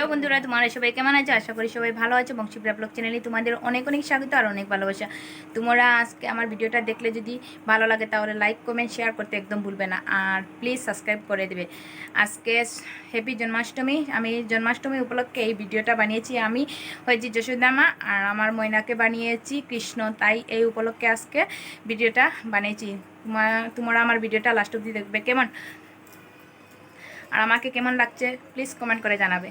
Hello বন্ধুরা, তোমরা সবাই কেমন আছো? আশা করি সবাই ভালো আছো বংশীপ্রা ব্লগ চ্যানেলে তোমাদের অনেক অনেক স্বাগত আর অনেক ভালোবাসা। তোমরা আজকে আমার ভিডিওটা দেখলে যদি ভালো লাগে তাহলে লাইক, কমেন্ট, শেয়ার করতে একদম ভুলবে না আর প্লিজ সাবস্ক্রাইব করে দেবে। আজকে হ্যাপি জন্মাষ্টমী, আমি জন্মাষ্টমী উপলক্ষে এই ভিডিওটা বানিয়েছি। আমি হয়েছি যশোদামা আর আমার ময়নাকে বানিয়েছি কৃষ্ণ, তাই এই উপলক্ষে আজকে ভিডিওটা বানিয়েছি। তোমার তোমরা আমার ভিডিওটা লাস্ট অব্দি দেখবে কেমন? আর আমাকে কেমন লাগছে, প্লিজ কমেন্ট করে জানাবে।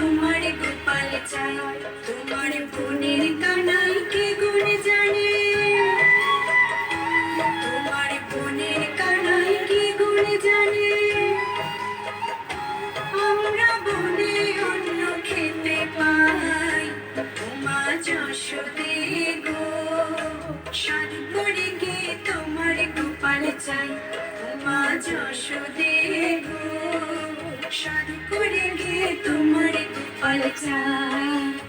গোপাল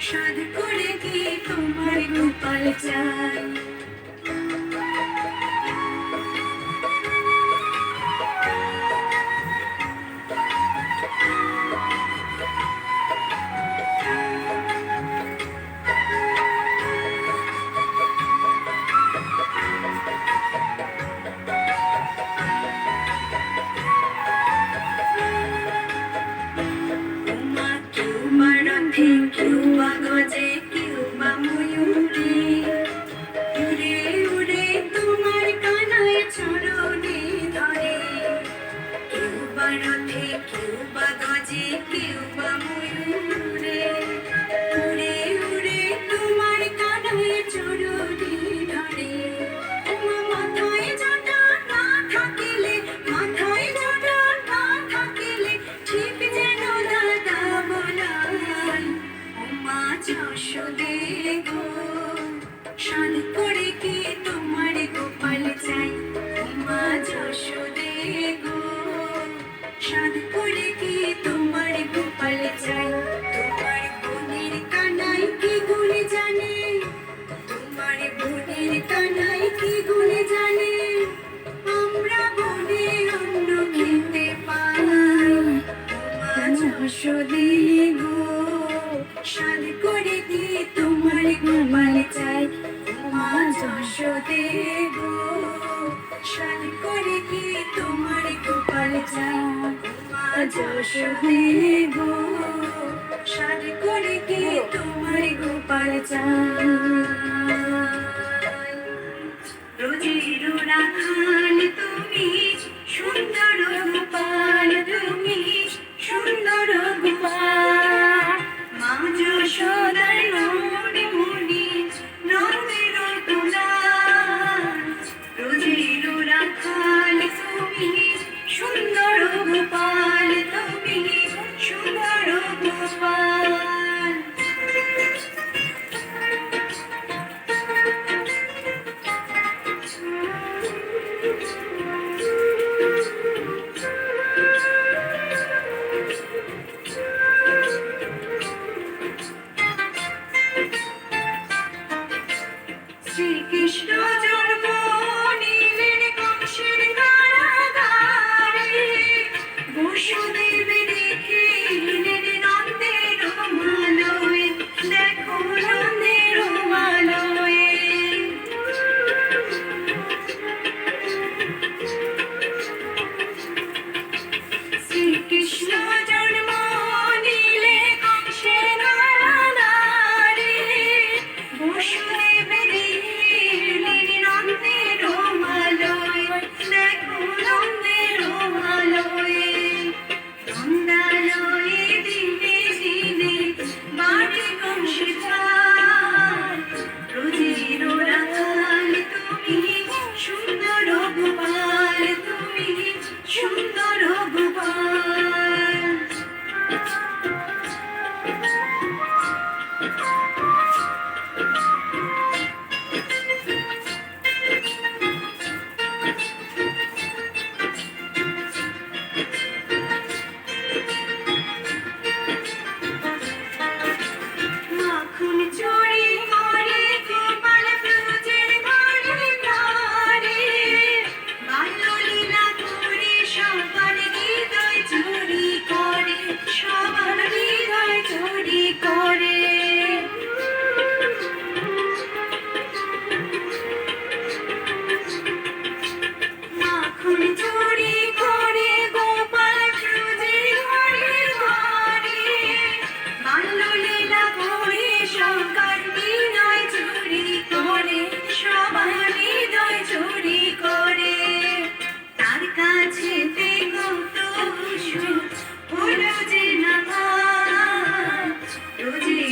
সাদ করে কি তোমার গোপাল চাই? life. করে কি তোমার গোপাল চাই তোমা যশোদে গো সাদ করে কি তোমার গোপাল চাই রোজির রাখাল Over.